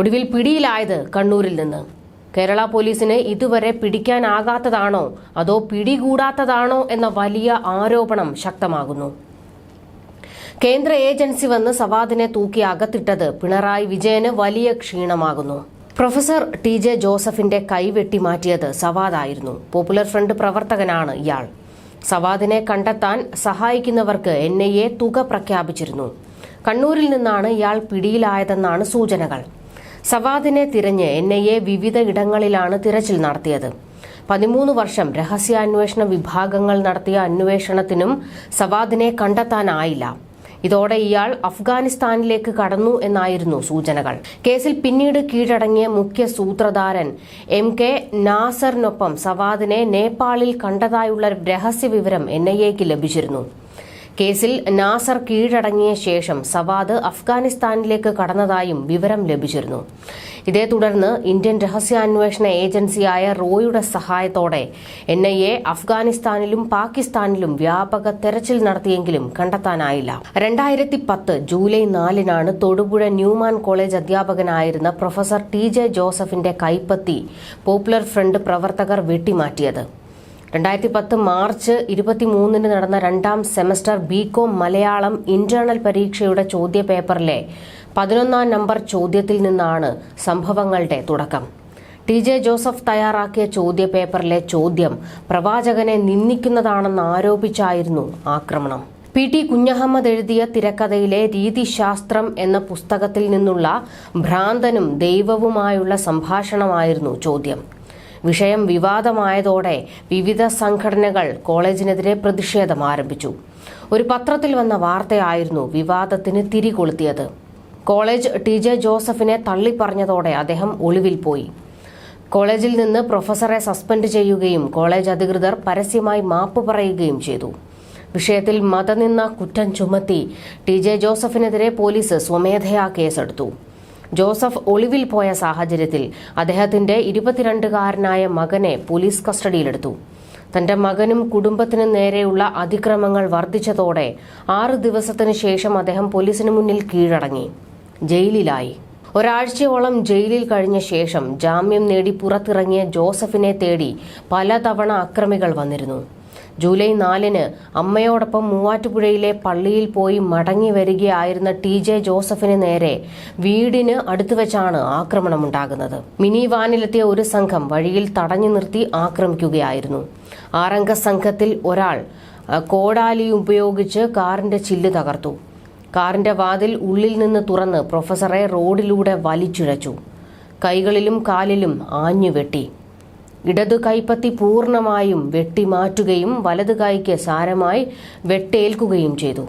ഒടുവിൽ പിടിയിലായത് കണ്ണൂരിൽ നിന്ന്. കേരള പോലീസിന് ഇതുവരെ പിടിക്കാനാകാത്തതാണോ? അതോ പിടികൂടാത്തതാണോ എന്ന വലിയ ആരോപണം ശക്തമാകുന്നു. കേന്ദ്ര ഏജൻസി വന്ന് സവാദിനെ തൂക്കി അകത്തിട്ടത് പിണറായി വിജയന് വലിയ ക്ഷീണമാകുന്നു. പ്രൊഫസർ ടി ജെ ജോസഫിന്റെ കൈവെട്ടി മാറ്റിയത് സവാദായിരുന്നു. പോപ്പുലർ ഫ്രണ്ട് പ്രവർത്തകനാണ് ഇയാൾ. സവാദിനെ കണ്ടെത്താൻ സഹായിക്കുന്നവർക്ക് എൻ ഐ എ തുക പ്രഖ്യാപിച്ചിരുന്നു. കണ്ണൂരിൽ നിന്നാണ് ഇയാൾ പിടിയിലായതെന്നാണ് സൂചനകൾ. സവാദിനെ തിരഞ്ഞ് എൻ ഐ എ വിവിധ ഇടങ്ങളിലാണ് തിരച്ചിൽ നടത്തിയത്. പതിമൂന്ന് വർഷം രഹസ്യാന്വേഷണ വിഭാഗങ്ങൾ നടത്തിയ അന്വേഷണത്തിനും സവാദിനെ കണ്ടെത്താനായില്ല. ഇതോടെ ഇയാൾ അഫ്ഗാനിസ്ഥാനിലേക്ക് കടന്നു എന്നായിരുന്നു സൂചനകൾ. കേസിൽ പിന്നീട് കീഴടങ്ങിയ മുഖ്യ സൂത്രധാരൻ എം കെ നാസറിനൊപ്പം സവാദിനെ നേപ്പാളിൽ കണ്ടതായുള്ള രഹസ്യവിവരം എൻ ഐ എക്ക് ലഭിച്ചിരുന്നു. കേസിൽ നാസർ കീഴടങ്ങിയ ശേഷം സവാദ് അഫ്ഗാനിസ്ഥാനിലേക്ക് കടന്നതായും വിവരം ലഭിച്ചിരുന്നു. ഇതേ തുടർന്ന് ഇന്ത്യൻ രഹസ്യാന്വേഷണ ഏജൻസിയായ റോയുടെ സഹായത്തോടെ എൻ ഐ എ അഫ്ഗാനിസ്ഥാനിലും പാകിസ്ഥാനിലും വ്യാപക തെരച്ചിൽ നടത്തിയെങ്കിലും കണ്ടെത്താനായില്ല. രണ്ടായിരത്തി പത്ത് ജൂലൈ നാലിനാണ് തൊടുപുഴ ന്യൂമാൻ കോളേജ് അധ്യാപകനായിരുന്ന പ്രൊഫസർ ടി ജെ ജോസഫിന്റെ കൈപ്പത്തി പോപ്പുലർ ഫ്രണ്ട് പ്രവർത്തകർ വെട്ടിമാറ്റിയത്. രണ്ടായിരത്തി പത്ത് മാർച്ച് ഇരുപത്തിമൂന്നിന് നടന്ന രണ്ടാം സെമസ്റ്റർ ബികോം മലയാളം ഇന്റേണൽ പരീക്ഷയുടെ ചോദ്യപേപ്പറിലെ പതിനൊന്നാം നമ്പർ ചോദ്യത്തിൽ നിന്നാണ് സംഭവങ്ങളുടെ തുടക്കം. ടി ജെ ജോസഫ് തയ്യാറാക്കിയ ചോദ്യപേപ്പറിലെ ചോദ്യം പ്രവാചകനെ നിന്ദിക്കുന്നതാണെന്ന് ആരോപിച്ചായിരുന്നു ആക്രമണം. പി ടി കുഞ്ഞഹമ്മദ് എഴുതിയ തിരക്കഥയിലെ രീതിശാസ്ത്രം എന്ന പുസ്തകത്തിൽ നിന്നുള്ള ഭ്രാന്തനും ദൈവവുമായുള്ള സംഭാഷണമായിരുന്നു ചോദ്യം. വിഷയം വിവാദമായതോടെ വിവിധ സംഘടനകൾ കോളേജിനെതിരെ പ്രതിഷേധം ആരംഭിച്ചു. ഒരു പത്രത്തിൽ വന്ന വാർത്തയായിരുന്നു വിവാദത്തിന് തിരികൊളുത്തിയത്. കോളേജ് ടി ജെ ജോസഫിനെ തള്ളിപ്പറഞ്ഞതോടെ അദ്ദേഹം ഒളിവിൽ പോയി. കോളേജിൽ നിന്ന് പ്രൊഫസറെ സസ്പെൻഡ് ചെയ്യുകയും കോളേജ് അധികൃതർ പരസ്യമായി മാപ്പ് പറയുകയും ചെയ്തു. വിഷയത്തിൽ മതനിന്ന കുറ്റം ചുമത്തി ടി ജെ ജോസഫിനെതിരെ പോലീസ് സ്വമേധയാ കേസെടുത്തു. ജോസഫ് ഒളിവിൽ പോയ സാഹചര്യത്തിൽ അദ്ദേഹത്തിന്റെ ഇരുപത്തിരണ്ടുകാരനായ മകനെ പോലീസ് കസ്റ്റഡിയിലെടുത്തു. തന്റെ മകനും കുടുംബത്തിനും നേരെയുള്ള അതിക്രമങ്ങൾ വർദ്ധിച്ചതോടെ ആറു ദിവസത്തിനു ശേഷം അദ്ദേഹം പോലീസിന് മുന്നിൽ കീഴടങ്ങി. ജയിലിലായി. ഒരാഴ്ചയോളം ജയിലിൽ കഴിഞ്ഞ ശേഷം ജാമ്യം നേടി പുറത്തിറങ്ങിയ ജോസഫിനെ തേടി പലതവണ അക്രമികൾ വന്നിരുന്നു. ജൂലൈ നാലിന് അമ്മയോടൊപ്പം മൂവാറ്റുപുഴയിലെ പള്ളിയിൽ പോയി മടങ്ങി വരികയായിരുന്ന ടി ജെ ജോസഫിന് നേരെ വീടിന് അടുത്തു വെച്ചാണ് ആക്രമണമുണ്ടാകുന്നത്. മിനി വാനിലെത്തിയ ഒരു സംഘം വഴിയിൽ തടഞ്ഞു നിർത്തി ആക്രമിക്കുകയായിരുന്നു. ആറംഗ സംഘത്തിൽ ഒരാൾ കോടാലി ഉപയോഗിച്ച് കാറിന്റെ ചില്ല് തകർത്തു. കാറിന്റെ വാതിൽ ഉള്ളിൽ നിന്ന് തുറന്ന് പ്രൊഫസറെ റോഡിലൂടെ വലിച്ചുഴച്ചു. കൈകളിലും കാലിലും ആഞ്ഞു വെട്ടി ഇടതു കൈപ്പത്തി പൂർണമായും വെട്ടിമാറ്റുകയും വലതു കൈക്ക് സാരമായി വെട്ടേൽക്കുകയും ചെയ്തു.